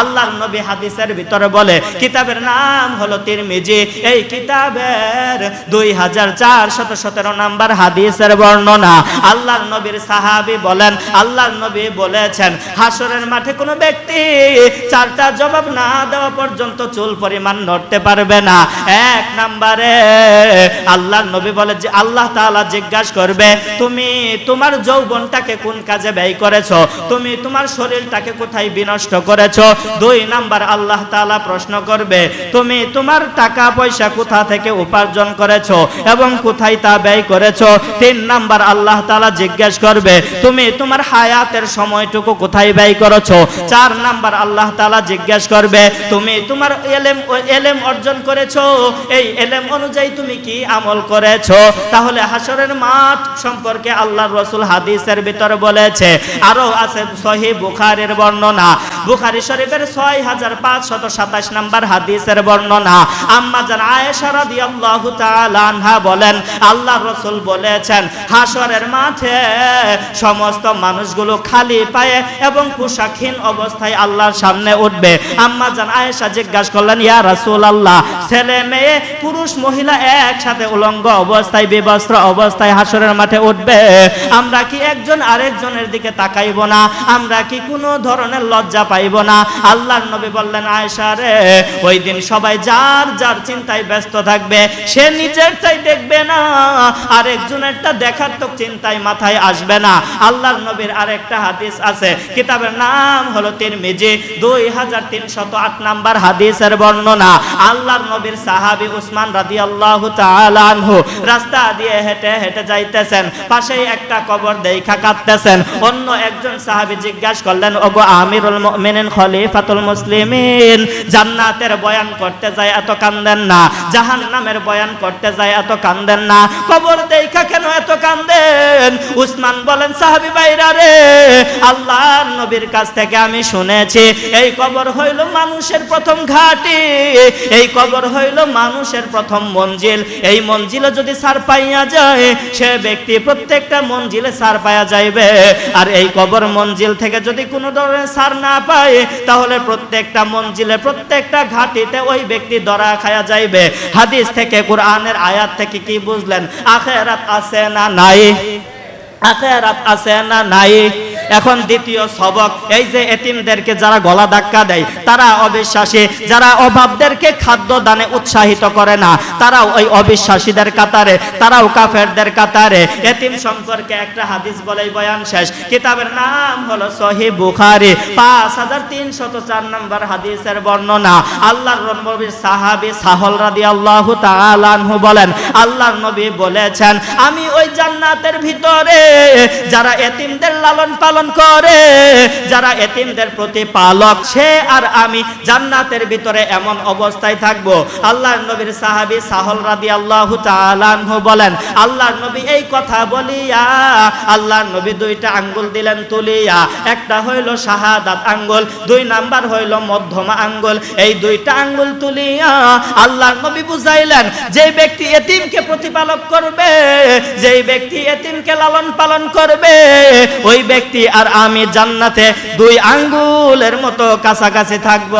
আল্লাহর নবী হাদিসের ভিতরে বলে, কিতাবের নাম হলো তিরমিজি। এই কিতাবের দুই হাজার চার শত সতেরো নাম্বার হাদিসের বর্ণনা। আল্লাহর নবীর সাহাবি বলেন, আল্লাহর নবী বলেছেন, হাসরের মাঠে কোনো ব্যক্তি চারটা জবাব না দেওয়া পর্যন্ত চুল পরিমাণ নড়তে পারবে না। এক নাম্বারে আল্লাহর নবী বলে যে, আল্লাহ তাআলা জিজ্ঞাসা করবে, তুমি তোমার যৌবনটাকে কোন কাজে ব্যয় করেছ? তুমি তোমার শরীরটাকে কোথায় বিনষ্ট করেছ? দুই নাম্বার আল্লাহ তাআলা প্রশ্ন করবে, তুমি তোমার টাকা পয়সা কোথা থেকে উপার্জন করেছ এবং কোথায় তা ব্যয় করেছ? তিন নাম্বার আল্লাহ তাআলা জিজ্ঞেস করবে, তুমি তোমার হায়াতের সময়টুকু কোথায় ব্যয় করেছ? চার নাম্বার আল্লাহ তাআলা জিজ্ঞেস করবে, তুমি তোমার এলেম এলেম অর্জন করেছ? এই এলেম অনুযায়ী তুমি কি আমল করেছ? তাহলে হাসরের মাঠ সম্পর্কে আল্লাহ রসুল হাদিসের ভিতরে বলেছে আরও আছে সহি বুখারের বর্ণনা বুখারী শরীফের ছয় হাজার পাঁচশত সাতাশ নাম্বার হাদিসের বর্ণনা। আম্মা জান আয়েশা রাদিয়াল্লাহু তাআলা আনহা বলেন, আল্লাহর রসুল বলেছেন হাসরের মাঠে সমস্ত মানুষগুলো খালি পায়ে এবং পোশাকহীন অবস্থায় আল্লাহর সামনে উঠবে। আম্মা জান আয়েশা জিজ্ঞাসা করলেন, ইয়া রাসূলুল্লাহ, ছেলে, মেয়ে, পুরুষ, মহিলা একসাথে উলঙ্গ অবস্থায়, বিবস্ত্র অবস্থায় হাসরের মাঠে উঠবে? আমরা কি একজন আরেকজনের দিকে তাকাইব না? আমরা কি কোনো ধরনের লজ্জা পাইব না। আল্লাহর নবী বললেন, আয়েশা রে, ওই দিন সবাই যার যার চিন্তায় ব্যস্ত থাকবে, সে নিজেরটাই দেখবে না। আরেকজনেরটা দেখার তো চিন্তায় মাথায় আসবে না। আল্লাহর নবীর আরেকটা হাদিস আছে। কিতাবের নাম হলো তিরমিজি। দুই হাজার তিনশত আট নাম্বার হাদিসের বর্ণনা। আল্লাহর নবীর সাহাবি উসমান রাদিয়াল্লাহু তাআলা আনহু রাস্তা দিয়ে হেঁটে হেঁটে যাইতেছেন। পাশেই একটা কবর দেখা কাঁদতেছেন অন্য একজন সাহাবী জিজ্ঞাসা করলেন, ওগো আমিরুল মুমিনিন খলিফাতুল মুসলিমিন। জান্নাতের বয়ান করতে যায় এত কান্দেন না। জাহান্নামের বয়ান করতে যায় এত কান্দেন না। কবর দেখা কেন এত কান্দেন? উসমান বলেন, সাহাবী ভাইরা রে, আল্লাহর নবীর কাছ থেকে আমি শুনেছি, এই কবর হইল মানুষের প্রথম ঘাটি, এই কবর হইল মানুষের প্রথম মঞ্জিল। এই মঞ্জিলে যদি সার পাইয়া যায়, সে ব্যক্তি প্রত্যেকটা মঞ্জিলে সার পাইয়া যাইবে। আর এই কবর মঞ্জিল থেকে যদি কোনো ধরনের সার না পায়, তাহলে প্রত্যেকটা মঞ্জিলে, প্রত্যেকটা ঘাটিতে ওই ব্যক্তি দরা খায়া যাইবে। হাদিস থেকে, কোরআনের আয়াত থেকে কি বুঝলেন? আখেরাত আছে না নাই? আখেরাত আছে না নাই? এখন দ্বিতীয় সবক, এই যে এতিমদেরকে যারা গলা ধাক্কা দেয়, তারা অবিশ্বাসী, যারা অভাবদেরকে খাদ্য দানে উৎসাহিত করে না, তারাও ওই অবিশ্বাসীদের কাতারে, তারাও কাফেরদের কাতারে। এতিম সম্পর্কে একটা হাদিস বলেই বয়ান শেষ। কিতাবের নাম হলো সহি বুখারি, পাঁচ হাজার তিনশত চার নম্বর হাদিসের বর্ণনা। আল্লাহর নবীর সাহাবি সাহল রাদি আল্লাহ তালানহু বলেন, আল্লাহর নবী বলেছেন, আমি ওই জান্নাতের ভিতরে, যারা এতিমদের লালন পালন করে। যারা এতিমদের প্রতি পালক, সে আর আমি জান্নাতের ভিতরে এমন অবস্থায় থাকব। আল্লাহর নবীর সাহাবী সাহল রাদি আল্লাহ বলেন, আল্লাহর নবী এই কথা বলিয়া, আল্লাহর নবী দুইটা আঙ্গুল দিলেন তুলিয়া। একটা হইল শাহাদাত আঙ্গুল, দুই নাম্বার হইল মধ্যমা আঙ্গুল। এই দুইটা আঙ্গুল তুলিয়া আল্লাহর নবী বুঝাইলেন, যে ব্যক্তি এতিমকে প্রতিপালক করবে, যেই ব্যক্তি এতিমকে লালন পালন করবে, ওই ব্যক্তি আর আমি জান্নাতে দুই আঙ্গুলের মতো কাছাকাছি থাকব।